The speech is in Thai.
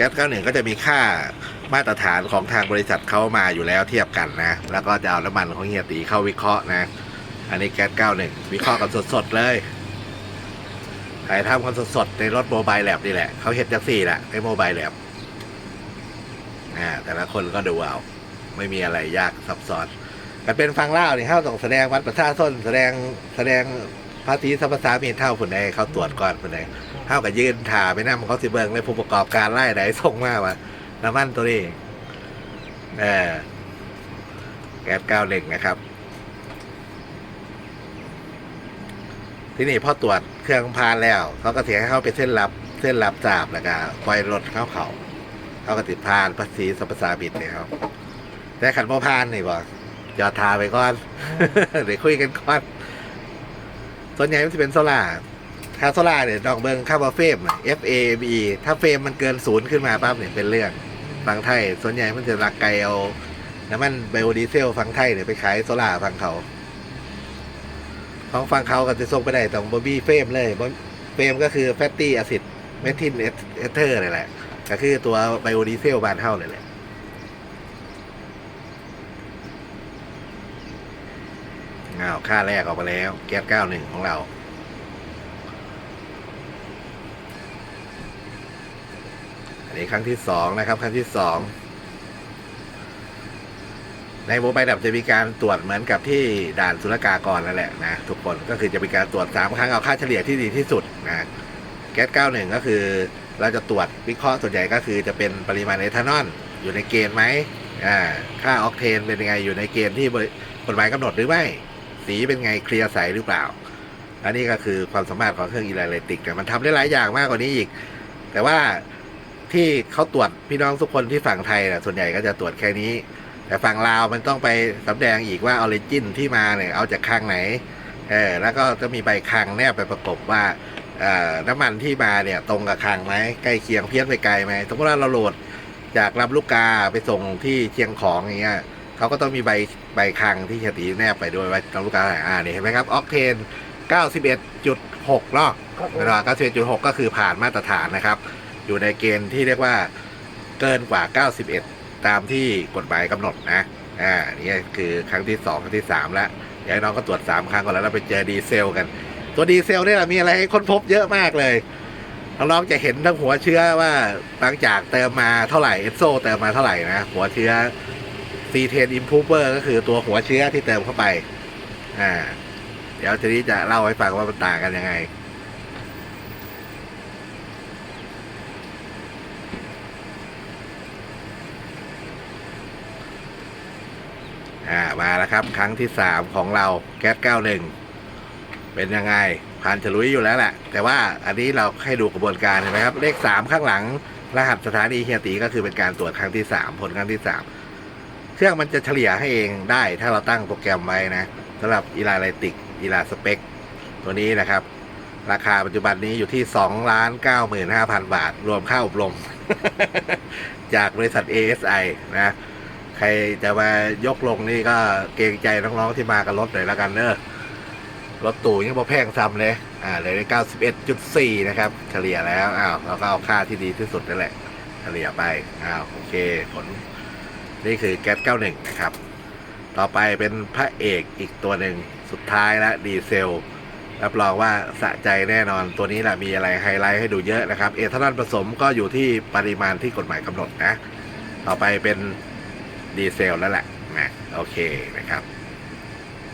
ก๊ส91ก็จะมีค่ามาตรฐานของทางบริษัทเขามาอยู่แล้วเทียบกันนะ แล้วก็จะเอาน้ำมันของเฮียตีเข้าวิเคราะห์นะ อันนี้แก๊ส91วิเคราะห์กันสดๆเลยถ่ายทำกันสดๆในรถโมบายแลบนี่แหละเขาเห็นจังสี่แหละในโมบายแลบอ่าแต่ละคนก็ดูเอาไม่มีอะไรยากซับซ้อนแต่เป็นฟังเล่าเนี่ยเขาต้องแสดงวัดประชาชนแสดงแสดงภาษีสรรพสามิตเท่าผุนใดเขาตรวจก่อนผุนใด ท่ากับยืนถ่าไปนั่งเขาสิเบิงในผู้ประกอบการไล่ไหนส่งมาว่าน้ำมันตัวนี้เออแก๊สเก้าเหล็กนะครับ ที่นี่พอตรวจเครื่องพานแล้ว เขาก็เสียให้เขาไปเส้นรับเส้นรับจาบแล้วก็ปล่อยรถเข้าเขาเขาก็ติดพานภาษีสรรพสามิตเนี่ยครับ แต่ขันพ่อพานนี่บอกจอดทาไปก่อนเดี๋ยวคุยกันก่อนส่วนใหญ่มันจะเป็นโซล่า ร์ถ้าโซล่าเนี่ยลองเบิ้งค่าว่าเฟรม F A M E ถ้าเฟรมมันเกินศูนย์ขึ้นมาปั๊บเนี่ยเป็นเรื่องฝั่งไทย ส่วนใหญ่มันจะรักไกลเอาน้ำมันไบโอดีเซลฝั่งไทยเนี่ยไปขายโซล่าฝั่งเขาของฝั่งเขาก็จะส่งไปได้ตรงบอบบี้เฟรมเลยเฟรมก็คือแฟตตี้อะซิดเมทินเอเทอร์นี่แหละ ก็คือตัวไบโอดีเซลบานเท่าเลยแหละอ้าวค่าแรกออกมาแล้ว แก๊สเก้าหนึ่งของเรา อันนี้ครั้งที่สองนะครับ ครั้งที่สองในโมบายดับจะมีการตรวจเหมือนกับที่ด่านศุลกากรนั่นแหละนะทุกคนก็คือจะมีการตรวจสามครั้งเอาค่าเฉลี่ยที่ดีที่สุดนะแก๊ส91ก็คือเราจะตรวจวิเคราะห์ส่วนใหญ่ก็คือจะเป็นปริมาณเอทานอลอยู่ในเกณฑ์ไหมอ่าค่าออกเทนเป็นยังไงอยู่ในเกณฑ์ที่กฎหมายกำหนดหรือไม่ สีเป็นไงเคลียร์ใสหรือเปล่า อันนี้ก็คือความสามารถของเครื่องอิเล็กตริกแต่มันทำได้หลายอย่างมากกว่านี้อีก แต่ว่า ที่เขาตรวจพี่น้องทุกคนที่ฝั่งไทยนะส่วนใหญ่ก็จะตรวจแค่นี้ แต่ฝั่งลาวมันต้องไปสำแดงอีกว่าออริจินที่มาเนี่ยเอาจากคลังไหนเออแล้วก็จะมีใบคลังแนบไปประกบว่าน้ำมันที่มาเนี่ยตรงกับคลังไหมใกล้เคียงเพี้ยนไปไกลไหมสมมติว่าเราโหลดจากลำลูกกาไปส่งที่เชียงของอย่างเงี้ยเขาก็ต้องมีใบใบคลังที่เฉตีแนบไปด้วยว่าลำลูกกาอ่านี่เห็นไหมครับออกเทน 91.6เนาะครับผมนะครับ91.6 ก็คือผ่านมาตรฐานนะครับ อยู่ในเกณฑ์ที่เรียกว่าเกินกว่า 91 ตามที่กฎหมายกำหนดนะอ่านี่คือครั้งที่ 2 ครั้งที่ 3 แล้วอยากให้น้องก็ตรวจ 3 ครั้งก่อนแล้วเราไปเจอดีเซลกัน ตัวดีเซลเนี่ยมีอะไรให้ค้นพบเยอะมากเลยน้องๆจะเห็นทั้งหัวเชื้อว่าหลังจากเติมมาเท่าไหร่เอสโซเติมมาเท่าไหร่นะ หัวเชื้อ C10 Improver ก็คือตัวหัวเชื้อที่เติมเข้าไป อ่า เดี๋ยวทีนี้จะเล่าให้ฟังว่ามันต่างกันยังไง อ่ามาแล้วครับ ครั้งที่สามของเราแก๊ส91เป็นยังไงผ่านฉลุยอยู่แล้วแหละ แต่ว่าอันนี้เราให้ดูกระบวนการเห็นไหมครับ เลขสามข้างหลัง รหัสสถานีเฮียตีก็คือเป็นการตรวจครั้งที่สามผลครั้งที่สามเครื่องมันจะเฉลี่ยให้เองได้ถ้าเราตั้งโปรแกรมไว้นะสำหรับอีลาไลติกอีลาสเปกตัวนี้นะครับ ราคาปัจจุบันนี้อยู่ที่2ล้าน95,000 บาท รวมค่าอบรม จากบริษัท ASI นะ ใครจะมายกลงนี่ก็เกรงใจน้องๆที่มากับรถหน่อยละกันเนอะรถตู่ยังพอแพงซ้ำเลยอ่าเลยได้91.4นะครับ เฉลี่ยแล้วอ้าวเราก็เอาค่าที่ดีที่สุดนั่นแหละ เฉลี่ยไปอ้าวโอเคผล นี่คือแก๊ส91นะครับ ต่อไปเป็นพระเอกอีกตัวหนึ่งสุดท้ายละดีเซลรับรองว่าสะใจแน่นอนตัวนี้แหละมีอะไรไฮไลท์ให้ดูเยอะนะครับ เอทานอลผสมก็อยู่ที่ปริมาณที่กฎหมายกำหนดนะ ต่อไปเป็น ดีเซลแล้วแหละนะโอเคนะครับ